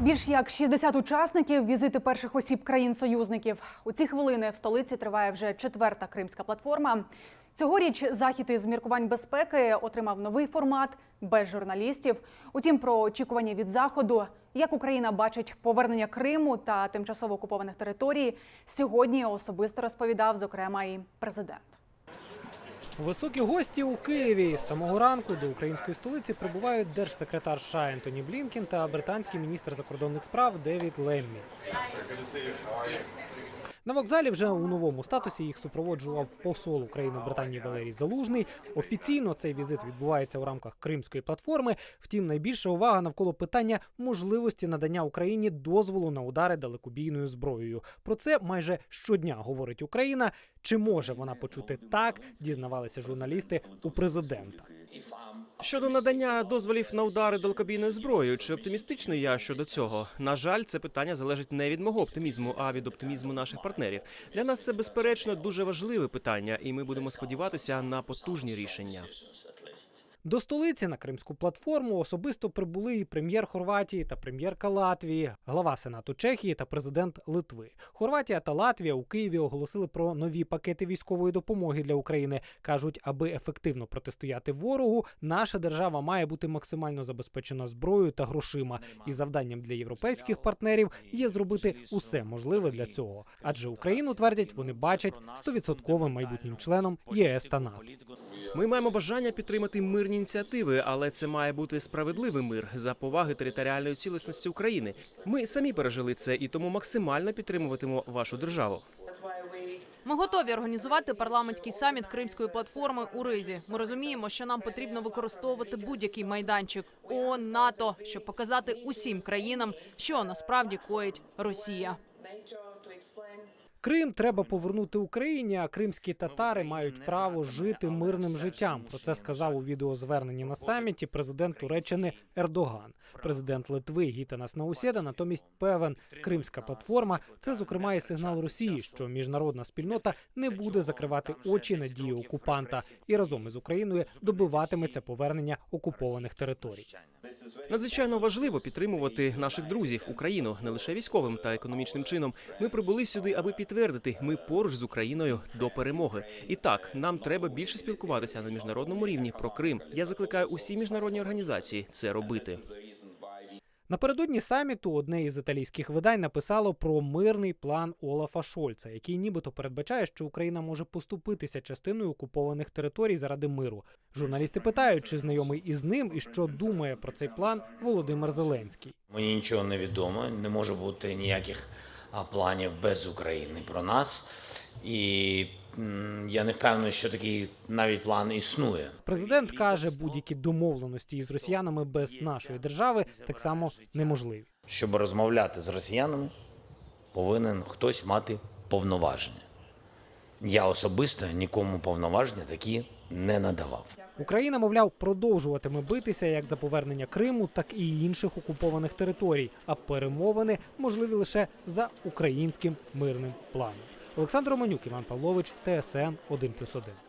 Більш як 60 учасників візити перших осіб країн-союзників. У ці хвилини в столиці триває вже четверта кримська платформа. Цьогоріч захід із міркувань безпеки отримав новий формат без журналістів. Утім, про очікування від заходу, як Україна бачить повернення Криму та тимчасово окупованих територій, сьогодні особисто розповідав зокрема і президент. Високі гості у Києві з самого ранку до української столиці прибувають держсекретар США Ентоні Блінкін та британський міністр закордонних справ Девід Леммі. На вокзалі вже у новому статусі їх супроводжував посол України Британії Валерій Залужний. Офіційно цей візит відбувається у рамках Кримської платформи. Втім, найбільша увага навколо питання можливості надання Україні дозволу на удари далекобійною зброєю. Про це майже щодня говорить Україна. Чи може вона почути так? Дізнавалися журналісти у президента. Щодо надання дозволів на удари далекобійною зброєю, чи оптимістичний я щодо цього? На жаль, це питання залежить не від мого оптимізму, а від оптимізму наших партнерів. Для нас це безперечно дуже важливе питання, і ми будемо сподіватися на потужні рішення. До столиці на кримську платформу особисто прибули і прем'єр Хорватії та прем'єрка Латвії, глава Сенату Чехії та президент Литви. Хорватія та Латвія у Києві оголосили про нові пакети військової допомоги для України. кажуть, аби ефективно протистояти ворогу, наша держава має бути максимально забезпечена зброєю та грошима. І завданням для європейських партнерів є зробити усе можливе для цього. Адже Україну твердять, вони бачать стовідсотковим майбутнім членом ЄС та НАТО. Ми маємо бажання підтримати мирні ініціативи, але це має бути справедливий мир за поваги територіальної цілісності України. Ми самі пережили це і тому максимально підтримуватимемо вашу державу. Ми готові організувати парламентський саміт Кримської платформи у Ризі. Ми розуміємо, що нам потрібно використовувати будь-який майданчик ООН, НАТО, щоб показати усім країнам, що насправді коїть Росія. Крим треба повернути Україні, а кримські татари мають право жити мирним життям. Про це сказав у відеозверненні на саміті президент Туреччини Ердоган. Президент Литви Гітанас Наусєда натомість певен, кримська платформа це зокрема і сигнал Росії, що міжнародна спільнота не буде закривати очі на дії окупанта і разом із Україною добиватиметься повернення окупованих територій. Надзвичайно важливо підтримувати наших друзів Україну не лише військовим та економічним чином. Ми прибули сюди, аби підтвердити, ми поруч з Україною до перемоги. І так, нам треба більше спілкуватися на міжнародному рівні про Крим. Я закликаю усі міжнародні організації це робити. Напередодні саміту одне із італійських видань написало про мирний план Олафа Шольца, який нібито передбачає, що Україна може поступитися частиною окупованих територій заради миру. Журналісти питають, чи знайомий із ним і що думає про цей план Володимир Зеленський. Мені нічого не відомо, не може бути ніяких планів без України про нас. І я не впевнений, що такий навіть план існує. Президент каже, будь-які домовленості із росіянами без нашої держави так само неможливі. Щоб розмовляти з росіянами, повинен хтось мати повноваження. Я особисто нікому повноваження такі не надавав. Україна, мовляв, продовжуватиме битися як за повернення Криму, так і інших окупованих територій. А перемовини можливі лише за українським мирним планом. Олександр Романюк, Іван Павлович, ТСН 1+,1.